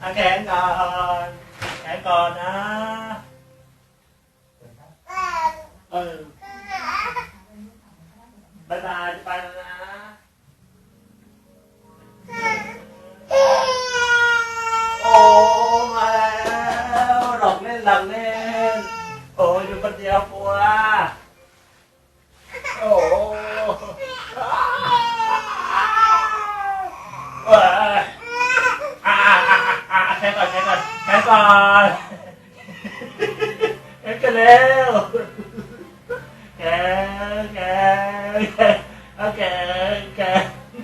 อาแขนก่อนแขน ก่อนแค่ก่อนแค่กันเร็วแค่แค่แค่โอเคแค่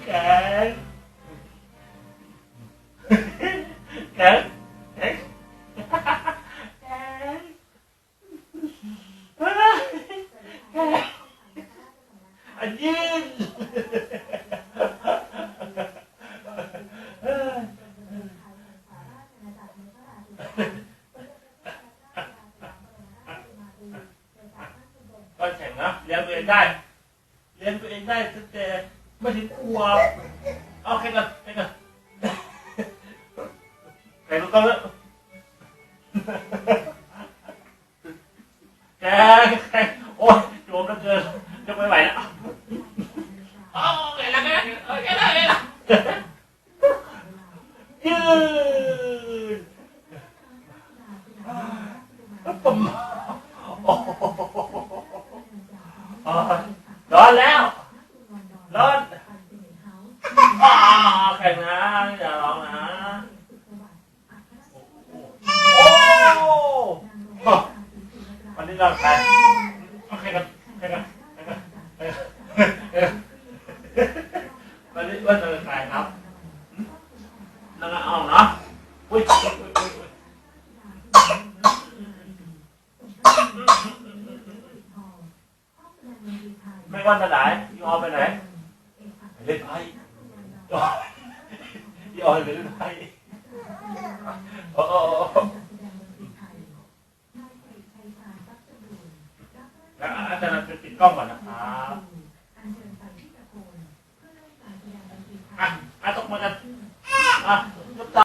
แค่แค่แค่แค่อันยิน ก็แข่งนะเลี้ยงตัวเองได้เลี้ยงตัวเองได้ตั้งแต่ไม่ถึงขวบเอาแข่งกันแข่งกันแข่งกันแล้วแข่งแข่งโอ้ยโจมแล้วเกินจะไม่ไหวแล้ว โอ้ยแล้วก็โอเคแล้วเลยล่ะยืนผมโอ้โห ร้อนแล้ว ร้อนอ่าแข่งนะอย่าร้องนะโอ้วันนี้เราใครโอเคกันใครกันใครกันใครกันวันนี้วันเราใครครับนั่งเอาเนาะอุ้ย วันไปไหนยออไปไหนไปเล่นไพ่ยี่ออไปเล่นไพ่โอ้โหแล้วอาจารย์จะปิดกล้องก่อนนะครับ